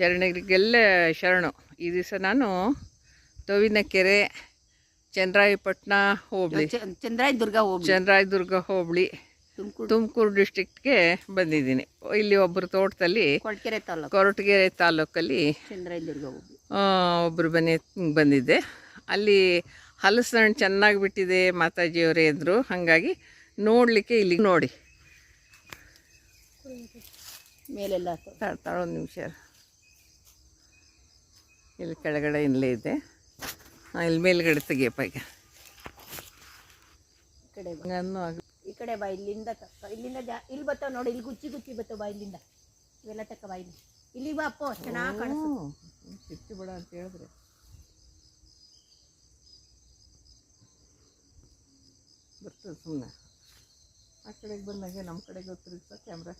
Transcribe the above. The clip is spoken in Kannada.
ಶರಣರಿಗೆಲ್ಲ ಶರಣು. ಈ ದಿವಸ ನಾನು ಕೆರೆ ಚಂದ್ರಾಯಪಟ್ಟಣ ಹೋಬಳಿ. ಚಂದ್ರಾಯದುರ್ಗ ಹೋಬಳಿ. ಚಂದ್ರಾಯದುರ್ಗ ಹೋಬಳಿ. ತುಮಕೂರು. ಡಿಸ್ಟಿಕ್ಗೆ ಬಂದಿದ್ದೀನಿ. ಇಲ್ಲಿ ಒಬ್ಬರು ತೋಟದಲ್ಲಿ ಕೊರಟಗೆರೆ ತಾಲೂಕಲ್ಲಿ ಒಬ್ಬರು ಬನ್ನಿ ಬಂದಿದ್ದೆ. ಅಲ್ಲಿ ಹಲಸು ಚೆನ್ನಾಗಿ ಬಿಟ್ಟಿದೆ ಮಾತಾಜಿಯವರೇ ಅಂದರು. ಹಾಗಾಗಿ ನೋಡಲಿಕ್ಕೆ ಇಲ್ಲಿಗೆ ನೋಡಿ. ಮೇಲೆಲ್ಲ ನಿಮಿಷ. ಇಲ್ಲಿ ಕೆಳಗಡೆ ಇಲ್ಲೇ ಇದೆ. ಆ ಇಲ್ಲಿ ಮೇಲ್ಗಡೆ ತೆಗಿಯಪ್ಪ ಈಗ. ಈ ಕಡೆ ಈ ಕಡೆ ಬಾ ಇಲ್ಲಿಂದ ತಕ್ಕ ಇಲ್ಲಿಂದ ಜಾ ಇಲ್ಲಿ ಬರ್ತಾವ ನೋಡಿ ಇಲ್ಲಿ ಗುಚ್ಚಿ ಗುಚ್ಚಿ ಬರ್ತಾವ ಬಾ ಇಲ್ಲಿಂದ. ಇವೆಲ್ಲ ತಕ್ಕ ಬಾ ಇಲ್ಲಿ. ಇಲ್ಲಿ ಬಾ ಅಪ್ಪ ಚೆನ್ನಾಗಿ ಕಾಣಿಸ್ತು ಸಿಟ್ಟು ಬಿಡ ಅಂತ ಹೇಳಿದ್ರೆ. ಬರ್ತದೆ ಸುಮ್ಮನೆ ಆ ಕಡೆಗೆ ಬಂದಾಗ ನಮ್ಮ ಕಡೆಗೆ ತಿರುಗಿಸ ಕ್ಯಾಮ್ರಾ